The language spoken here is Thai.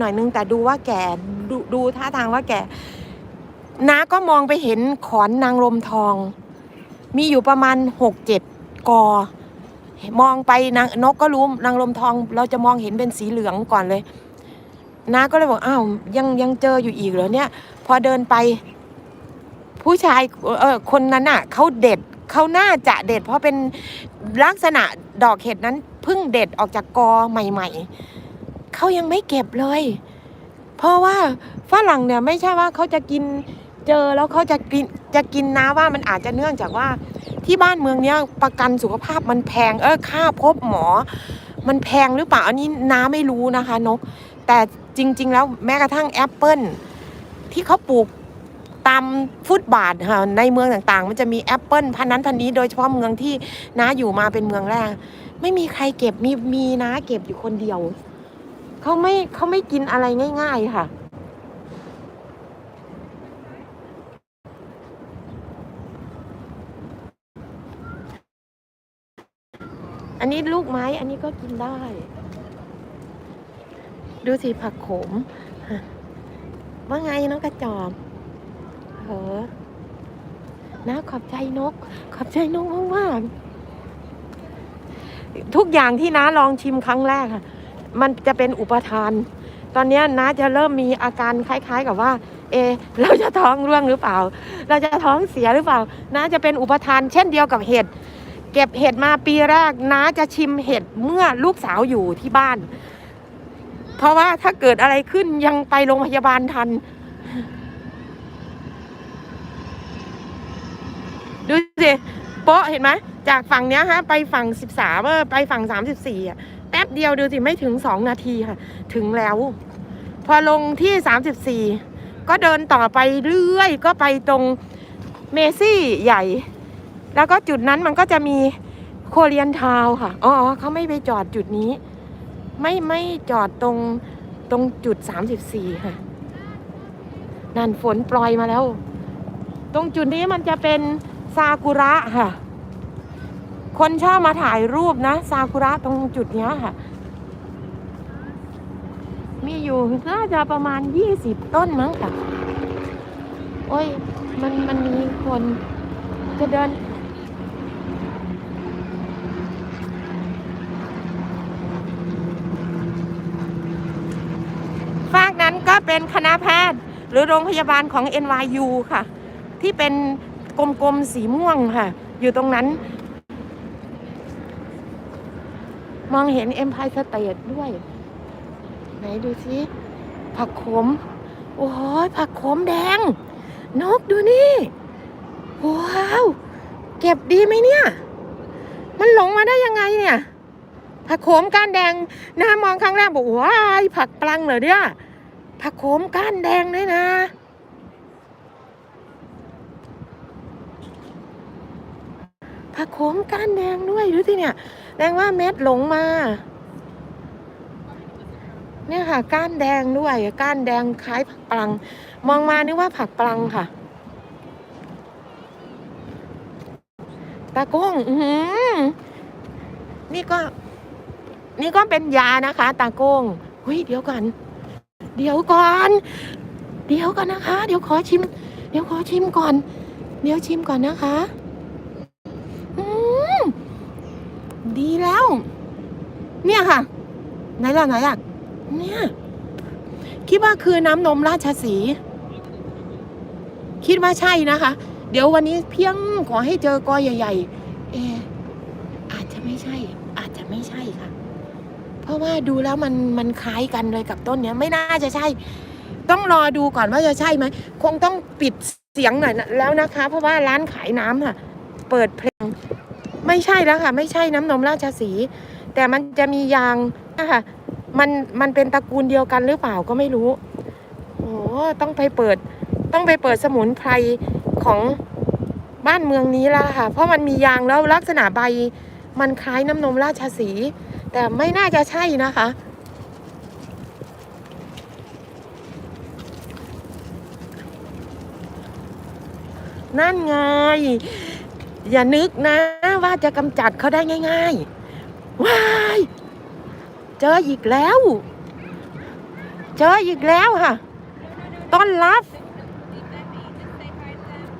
หน่อยนึงแต่ดูว่าแก่ดูดูท่าทางว่าแก่น้าก็มองไปเห็นขอนนางลมทอง มีอยู่ประมาณหกเจ็ดกอ มองไปนางนกก็รู้นางลมทอง เราจะมองเห็นเป็นสีเหลืองก่อนเลยน้าก็เลยบอกอ้าวยังยังเจออยู่อีกเหรอเนี่ย พอเดินไป ผู้ชายเออคนนั้นอะเขาเด็ดเขาน่าจะเด็ด เพราะเป็นลักษณะดอกเห็ดนั้นเพิ่งเด็ดออกจากกอใหม่ ๆ เขายังไม่เก็บเลย เพราะว่าฝรั่งเนี่ยไม่ใช่ว่าเขาจะกินเจอแล้วเขาจะกินจะกินนะว่ามันอาจจะเนื่องจากว่าที่บ้านเมืองเนี้ยประกันสุขภาพมันแพงเออค่าพบหมอ มันแพงหรือเปล่าอันนี้น้าไม่รู้นะคะนก แต่จริง ๆ แล้วแม้กระทั่งแอปเปิลที่เขาปลูกตามฟุตบาทค่ะในเมืองต่างๆ มันจะมีแอปเปิลพันนั้นพันนี้โดยเฉพาะเมืองที่น้าอยู่มาเป็นเมืองแรก ไม่มีใครเก็บมีมีน้าเก็บอยู่คนเดียว เขาไม่เขาไม่กินอะไรง่าย ๆ ค่ะ อันนี้ลูกไม้ อันนี้ก็กินได้ ดูสิผักโขม ว่าไงน้องกระจอกเหอนะขอบใจนก ขอบใจนกมากๆทุกอย่างที่น้าลองชิมครั้งแรกค่ะ มันจะเป็นอุปทาน ตอนนี้น้าจะเริ่มมีอาการคล้าย ๆ กับว่า เอ เราจะท้องร่วงหรือเปล่า เราจะท้องเสียหรือเปล่าน้าจะเป็นอุปทาน เช่นเดียวกับเห็ดเก็บเห็ดมาปีแรกน้าจะชิมเห็ดเมื่อลูกสาวอยู่ที่บ้าน เพราะว่าถ้าเกิดอะไรขึ้นยังไปโรงพยาบาลทัน ดูสิโป๊ะเห็นไหมจากฝั่งเนี้ยฮะ ไปฝั่งสิบสามไปฝั่งสามสิบสี่อะ แป๊บเดียวดูสิไม่ถึงสองนาทีค่ะ ถึงแล้ว พอลงที่สามสิบสี่ก็เดินต่อไปเรื่อยก็ไปตรงเมซี่ใหญ่ แล้วก็จุดนั้นมันก็จะมีโคเรียนทาวค่ะ อ๋อเขาไม่ไปจอดจุดนี้ ไม่ไม่จอดตรงตรงจุดสามสิบสี่ค่ะ นั่นฝนปล่อยมาแล้ว ตรงจุดนี้มันจะเป็นซากุระค่ะ คนชอบมาถ่ายรูปนะ ซากุระตรงจุดเนี้ยค่ะ มีอยู่น่าจะประมาณยี่สิบต้นมั้งค่ะ โอ้ย มันมันมีคนจะเดินฝากนั้นก็เป็นคณะแพทย์ หรือโรงพยาบาลของ NYU ค่ะ ที่เป็นกลมๆสีม่วงค่ะ อยู่ตรงนั้น มองเห็น Empire State ด้วย ไหนดูสิผักขม โอ้โหผักขมแดง นกดูนี่ว้าว เก็บดีไหมเนี่ย มันหลงมาได้ยังไงเนี่ย ผักโขมก้านแดงน้ามองครั้งแรกบอกว้ายผักปลังเหรอเนี่ยผักโขมก้านแดงด้วยนะ ผักโขมก้านแดงด้วยดูสิเนี่ยแดงว่าเม็ดหลงมา เนี่ยค่ะ ก้านแดงด้วย ก้านแดงคล้ายผักปลัง มองมานึกว่าผักปลังค่ะตากุ้งอือหือนี่ก็ นี่ก็เป็นยานะคะ ตาโก้งเฮ้ยเดี๋ยวก่อนเดี๋ยวก่อน เดี๋ยวก่อนนะคะ เดี๋ยวขอชิม เดี๋ยวขอชิมก่อน เดี๋ยวชิมก่อนนะคะ อืม ดีแล้ว เนี่ยค่ะ ไหนล่ะไหนล่ะเนี่ย คิดว่าคือน้ำนมราชสี คิดว่าใช่นะคะ เดี๋ยววันนี้เพียงขอให้เจอกอใหญ่ ๆ เออาจจะไม่ใช่ อาจจะไม่ใช่ค่ะ เพราะว่าดูแล้วมันมันคล้ายกันเลยกับต้นเนี้ย ไม่น่าจะใช่ ต้องรอดูก่อนว่าจะใช่ไหม คงต้องปิดเสียงหน่อยแล้วนะคะ เพราะว่าร้านขายน้ำค่ะ เปิดเพลง ไม่ใช่แล้วค่ะ ไม่ใช่น้ำนมราชสี แต่มันจะมียางนะคะมันมันเป็นตระกูลเดียวกันหรือเปล่าก็ไม่รู้โอ้ต้องไปเปิด ต้องไปเปิดสมุนไพรของบ้านเมืองนี้แล้วค่ะ เพราะมันมียางแล้วลักษณะใบ มันคล้ายน้ำนมราชสี แต่ไม่น่าจะใช่นะคะ นั่นไง อย่านึกนะว่าจะกำจัดเขาได้ง่าย ๆ ว้าย เจออีกแล้ว เจออีกแล้วค่ะ ต้อนรับ